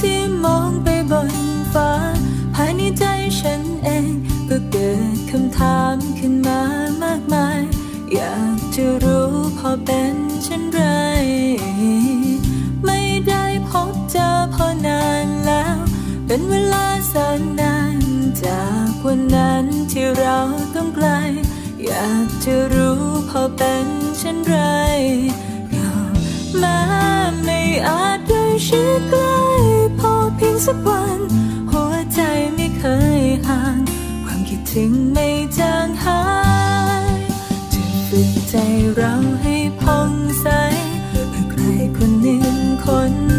ที่มองไปบนฟ้า ภายในใจฉันเอง ก็เกิดคำถามขึ้นมามากมาย อยากจะรู้พอเป็นเช่นไร ไม่ได้พบเจอพอนานแล้ว เป็นเวลาแสนนานจากวันนั้นที่เราต้องไกล อยากจะรู้พอเป็นเช่นไรก็แม้ไม่อาจได้ชิดใกล้พอ สักวัน หัวใจไม่เคยห่าง ความคิดถึงไม่จางหายจะฝึกใจเราให้พองใสเพื่อใครคนหนึ่งคน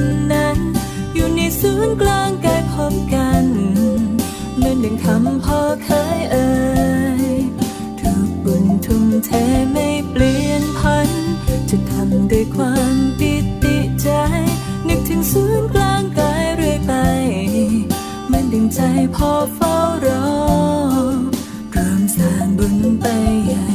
ให้พ่อเฝ้ารอเริ่มสร้างบุญไปใหญ่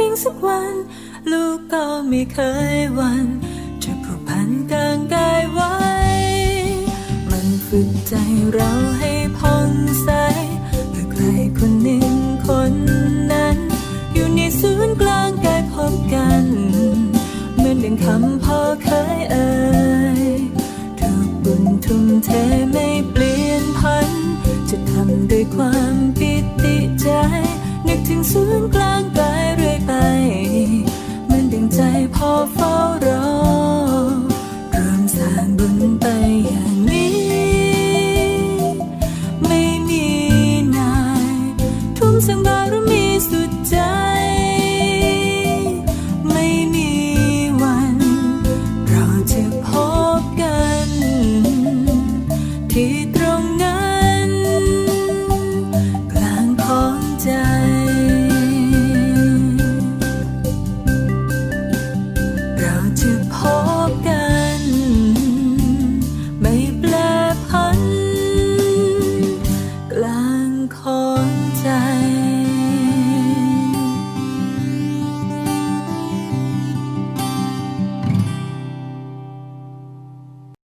พียงสักวัน ลูกก็ไม่เคยวันจะผูกพันกลางกายไว้ มันฝึกใจเราให้ผ่องใสเพื่อใครคนหนึ่งคนนั้น อยู่ในศูนย์กลางกายพบกัน เหมือนดังคำพ่อเคยเอ่ยถูกบุญทุ่มเทไม่เปลี่ยนพัน จะทำด้วยความปิติใจ นึกถึงศูนย์กลาง